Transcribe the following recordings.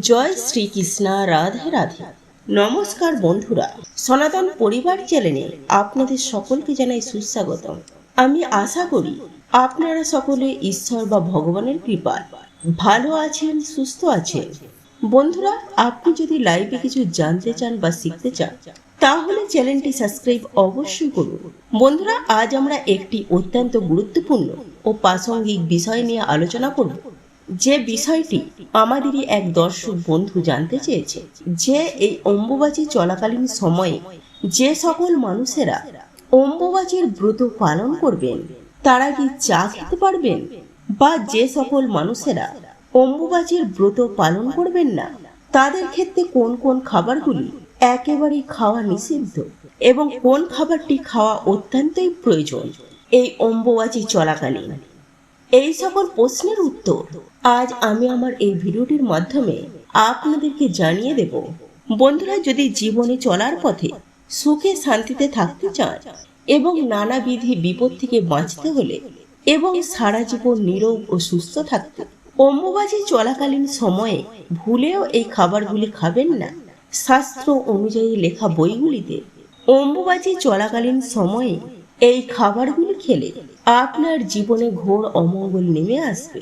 জয় শ্রীকৃষ্ণ, রাধে রাধে। নমস্কার বন্ধুরা, সনাতন পরিবার চ্যানেলে আপনাদের সকলকে জানাই সুস্বাগতম। আমি আশা করি আপনারা সকলে ঈশ্বর বা ভগবানের কৃপা ভালো আছেন, সুস্থ আছেন। বন্ধুরা, আপনি যদি লাইভে কিছু জানতে চান বা শিখতে চান, তাহলে চ্যানেলটি সাবস্ক্রাইব অবশ্যই করুন। বন্ধুরা, আজ আমরা একটি অত্যন্ত গুরুত্বপূর্ণ ও প্রাসঙ্গিক বিষয় নিয়ে আলোচনা করব। যে বিষয়টি আমাদেরই এক দর্শক বন্ধু জানতে চেয়েছে, যে এই অম্বুবাচী চলাকালীন সময়ে যে সকল মানুষেরা অম্বুবাচীর ব্রত পালন করবেন, তারা কি চা খেতে পারবেন? বা যে সকল মানুষেরা অম্বুবাচীর ব্রত পালন করবেন না, তাদের ক্ষেত্রে কোন কোন খাবারগুলি একেবারেই খাওয়া নিষিদ্ধ এবং কোন খাবারটি খাওয়া অত্যন্তই প্রয়োজন এই অম্বুবাচী চলাকালীন? এই সকল প্রশ্নের উত্তর আজ আমি আমার এই ভিডিওটির মাধ্যমে আপনাদেরকে জানিয়ে দেব। বন্ধুরা, যদি জীবনে চলার পথে সুখে শান্তিতে থাকতে চান এবং নানাবিধি বিপদ থেকে বাঁচতে হলে এবং সারা জীবন নীরব ও সুস্থ থাকতে অম্বুবাচী চলাকালীন সময়ে ভুলেও এই খাবারগুলি খাবেন না, শাস্ত্র অনুযায়ী লেখা বইগুলিতে অম্বুবাচী চলাকালীন সময়ে এই খাবারগুলি খেলে আপনার জীবনে ঘোর অমঙ্গল নেমে আসবে।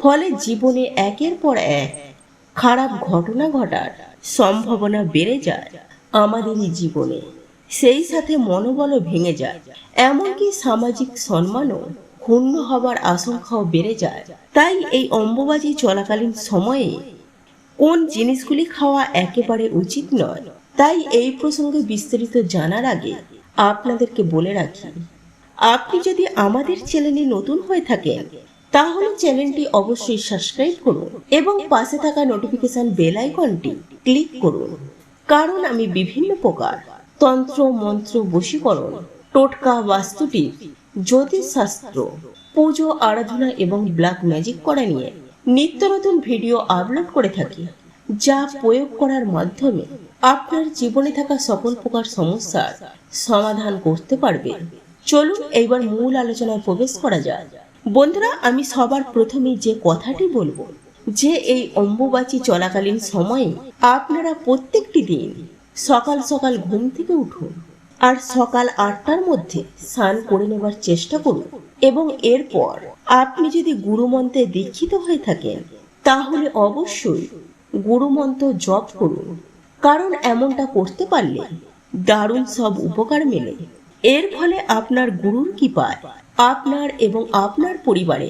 ফলে জীবনে একের পর এক খারাপ ঘটনা ঘটার সম্ভাবনা বেড়ে যায় আমাদেরই জীবনে। সেই সাথে মনোবলও ভেঙে যায়। এমনকি সামাজিক সম্মানও ক্ষুণ্ণ হবার আশঙ্কাও বেড়ে যায়। তাই এই অম্বুবাজি চলাকালীন সময়ে কোন জিনিসগুলি খাওয়া একেবারে উচিত নয়, তাই এই প্রসঙ্গে বিস্তারিত জানার আগে আপনাদেরকে বলে রাখি, আপনি যদি আমাদের চ্যানেলে নতুন হয়ে থাকেন, তাহলে চ্যানেলটি অবশ্যই সাবস্ক্রাইব করুন এবং পাশে থাকা নোটিফিকেশন বেল আইকনটি ক্লিক করুন। কারণ আমি বিভিন্ন প্রকার তন্ত্র, মন্ত্র, বশীকরণ, টোটকা বাস্তুটিপ জ্যোতিষশাস্ত্র, পুজো, আরাধনা এবং ব্ল্যাক ম্যাজিক করা নিয়ে নিত্য নতুন ভিডিও আপলোড করে থাকি, যা প্রয়োগ করার মাধ্যমে আপনার জীবনে থাকা সকল প্রকার সমস্যার সমাধান করতে পারবে। চলুন এইবার মূল আলোচনায় প্রবেশ করা যায় বন্ধুরা, আমি সবার প্রথমে যে কথাটি বলব, যে এই অম্বুবাচী চলাকালীন সময়ে আপনারা প্রত্যেকটি দিন সকাল সকাল ঘুম থেকে উঠুন আর সকাল আটটার মধ্যে স্নান করে নেবার চেষ্টা করুন এবং এরপর আপনি যদি গুরুমন্ত্রে দীক্ষিত হয়ে থাকেন, তাহলে অবশ্যই গুরুমন্ত্র জপ করুন। কারণ এমনটা করতে পারলে দারুণ সব উপকার মেলে। এর ফলে আপনার গুরুর কৃপায় আপনার এবং আপনার পরিবারে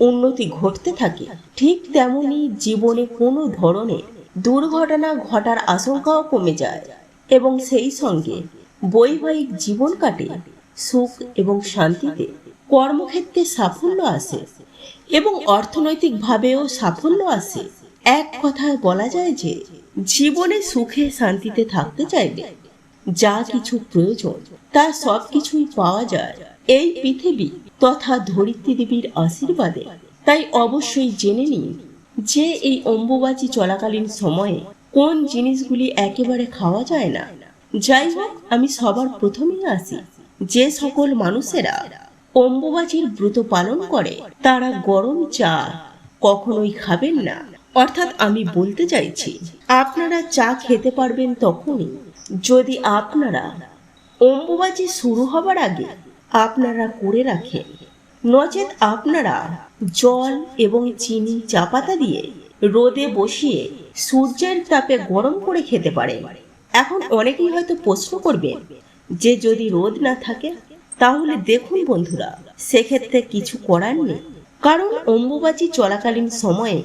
উন্নতি ঘটতে থাকে। ঠিক তেমনি জীবনে কোনো ধরনের দুর্ঘটনা ঘটার আশঙ্কাও কমে যায় এবং সেই সঙ্গে বৈবাহিক জীবন কাটে, সুখ এবং শান্তিতে কর্মক্ষেত্রে সাফল্য আসে এবং অর্থনৈতিকভাবেও সাফল্য আসে। এক কথায় বলা যায় যে, জীবনে সুখে শান্তিতে থাকতে চাইলে যা কিছু প্রয়োজন, তা সব কিছুই পাওয়া যায়। এই পৃথিবী তথা ধরিত্রী দেবীর আশীর্বাদে। তাই অবশ্যই জেনে নিন যে, এই অম্বুবাচী চলাকালীন সময়ে কোন জিনিসগুলি একেবারে খাওয়া যায় না। যাই হোক, আমি সবার প্রথমেই আসি। যে সকল মানুষেরা অম্বুবাচীর ব্রত পালন করে, তারা গরম চা কখনোই খাবেন না। অর্থাৎ আমি বলতে চাইছি, আপনারা চা খেতে পারবেন তখনই। যদি আপনারা অম্বুবাচী শুরু হবার আগে আপনারা করে রাখেন, নচেত আপনারা জল এবং চিনি চা পাতা দিয়ে রোদে বসিয়ে সূর্যের তাপে গরম করে খেতে পারেন। এখন অনেকেই হয়তো প্রশ্ন করবেন, যে যদি রোদ না থাকে, তাহলে দেখুন বন্ধুরা, সেক্ষেত্রে কিছু করার নেই। কারণ অম্বুবাচী চলাকালীন সময়ে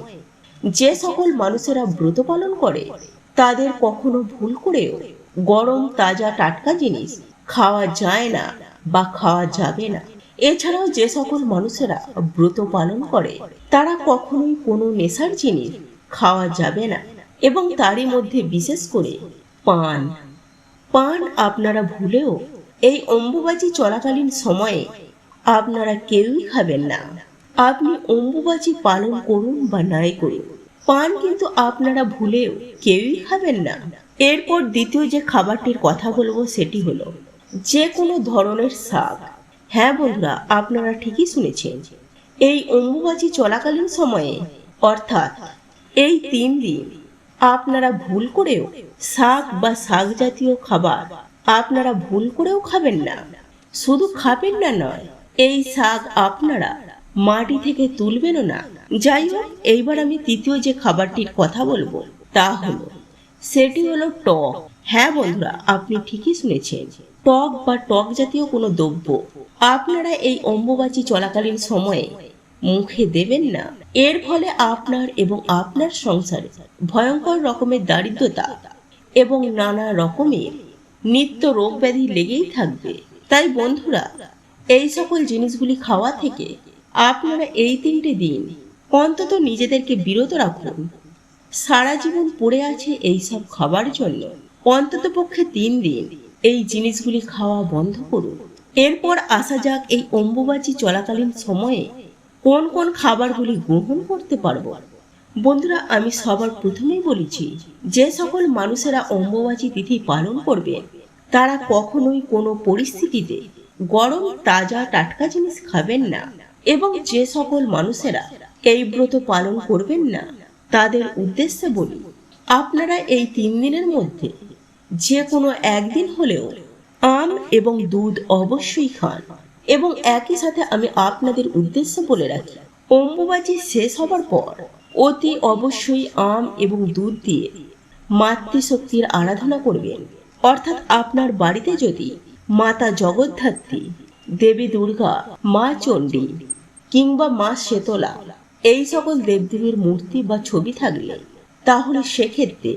যে সকল মানুষেরা ব্রত পালন করে, তাদের কখনো ভুল করেও গরম তাজা টাটকা জিনিস খাওয়া যায় না বা খাওয়া যাবে না। এছাড়াও যে সকল মানুষেরা ব্রত পালন করে, তারা কখনোই কোনো নেশার জিনিস খাওয়া যাবে না এবং তারই মধ্যে বিশেষ করে পান। পান আপনারা ভুলেও এই অম্বুবাচী চলাকালীন সময়ে আপনারা কেউই খাবেন না। আপনি অম্বুবাচী পালন করুন বা নাই করুন। পান কিন্তু আপনারা ভুলেও কেউই খাবেন না। এরপর দ্বিতীয় যে খাবারটির কথা বলব সেটি হলো যে কোনো ধরনের শাক। হ্যাঁ বন্ধুরা, আপনারা ঠিকই শুনেছেন। এই অম্বুবাচী চলাকালীন সময়ে, অর্থাৎ এই তিন দিন, আপনারা ভুল করেও শাক বা শাক জাতীয় খাবার আপনারা ভুল করেও খাবেন না। শুধু খাবেন না নয়, এই শাক আপনারা মাটি থেকে তুলবেনও না। যাই হোক এইবার আমি তৃতীয় যে খাবারটির কথা বলব, তা হলো, সেটি হলো টক। হ্যাঁ বন্ধুরা, আপনি ঠিকই শুনেছেন, টক বা টক জাতীয় কোনো দ্রব্য আপনারা এই অম্বুবাচী চলাকালীন সময়ে মুখে দেবেন না। এর ফলে আপনার এবং আপনার সংসারে ভয়ঙ্কর রকমের দারিদ্রতা এবং নানা রকমের নিত্য রোগ ব্যাধি লেগেই থাকবে। তাই বন্ধুরা, এই সকল জিনিসগুলি খাওয়া থেকে আপনারা এই তিনটে দিন অন্তত নিজেদেরকে বিরত রাখুন। সারা জীবন পড়ে আছে এই সব খাবার জন্য। অন্তত পক্ষে তিন দিন এই জিনিসগুলি খাওয়া বন্ধ করুন। এরপর আসা যাক এই অম্বুবাচী চলাকালীন সময়ে কোন কোন খাবারগুলি গ্রহণ করতে পারব। বন্ধুরা, আমি সবার প্রথমেই বলেছি, যে সকল মানুষেরা অম্বুবাচী তিথি পালন করবে, তারা কখনোই কোনো পরিস্থিতিতে গরম, তাজা, টাটকা জিনিস খাবেন না। এবং যে সকল মানুষেরা এই ব্রত পালন করবেন না, তাদের উদ্দেশ্যে বলি, আপনারা এই তিন দিনের মধ্যে যে কোনো একদিন হলেও আম এবং দুধ অবশ্যই খান এবং একই সাথে আমি আপনাদের উদ্দেশ্যে বলে রাখি, অম্বুবাচী শেষ হবার পর অতি অবশ্যই আম এবং দুধ দিয়ে মাতৃশক্তির আরাধনা করবেন। অর্থাৎ আপনার বাড়িতে যদি মাতা জগদ্ধাত্রী দেবী দুর্গা, মা চণ্ডী কিংবা মা শেতলা এই সকল দেবদেবীর মূর্তি বা ছবি থাকলে তাহলে সেক্ষেত্রে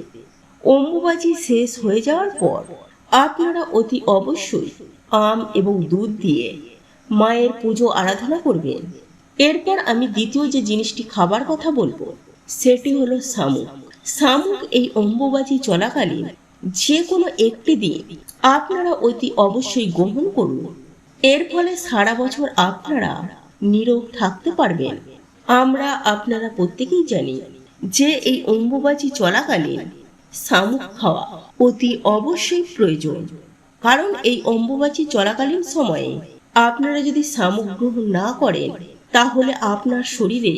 অম্বুবাচী শেষ হয়ে যাওয়ার পর আপনারা অতি অবশ্যই আম এবং দুধ দিয়ে মায়ের পুজো আরাধনা করবেন। এরপর আমি দ্বিতীয় যে জিনিসটি খাবার কথা বলব, সেটি হলো শামুক। শামুক এই অম্বুবাচী চলাকালীন যে কোনো একটি দিন আপনারা অতি অবশ্যই গ্রহণ করুন। এর ফলে সারা বছর আপনারা নীরব থাকতে পারবেন। আমরা আপনারা প্রত্যেকেই জানি যে এই অম্বুবাচী চলাকালীন শামুক খাওয়া অতি অবশ্যই প্রয়োজন। কারণ এই অম্বুবাচী চলাকালীন সময়ে আপনারা যদি শামুক গ্রহণ না করেন, তাহলে আপনার শরীরে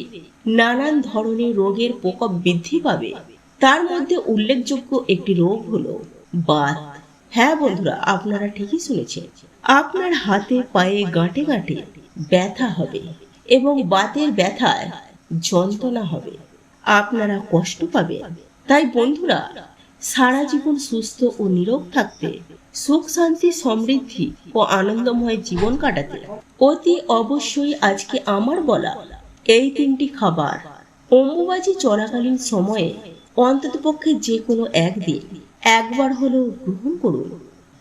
নানান ধরনের রোগের প্রকোপ বৃদ্ধি পাবে। তার মধ্যে উল্লেখযোগ্য একটি রোগ হলো বাত। হ্যাঁ বন্ধুরা, আপনারা ঠিকই শুনেছেন। আপনার হাতে পায়ে গাঁটে গাঁটে ব্যথা হবে এবং বাতের ব্যথায় যন্ত্রণা হবে। আপনারা কষ্ট পাবেন। তাই বন্ধুরা, সারা জীবন সুস্থ ও নীরব থাকতে, সুখ, শান্তি, সমৃদ্ধি ও আনন্দময় জীবন কাটাতে অতি অবশ্যই আজকে আমার বলা এই তিনটি খাবার অম্বুবাজি চলাকালীন সময়ে অন্ততপক্ষে যে কোনো একদিন একবার হলেও গ্রহণ করুন।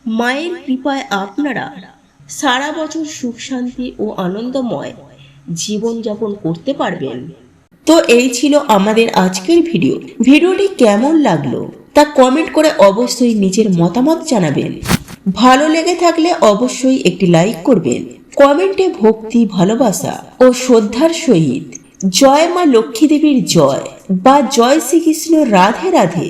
মায়ের কৃপায় আপনারা সারা বছর সুখ, শান্তি ও আনন্দময় জীবনযাপন করতে পারবেন। তো এই ছিল আমাদের আজকের ভিডিও। ভিডিওটি কেমন লাগল তা কমেন্ট করে অবশ্যই নিজের মতামত জানাবেন। ভালো লেগে থাকলে অবশ্যই একটি লাইক করবেন। কমেন্টে ভক্তি, ভালোবাসা ও শ্রদ্ধার সহিত। জয় মা লক্ষ্মী দেবীর জয় বা জয় শ্রীকৃষ্ণ রাধে রাধে।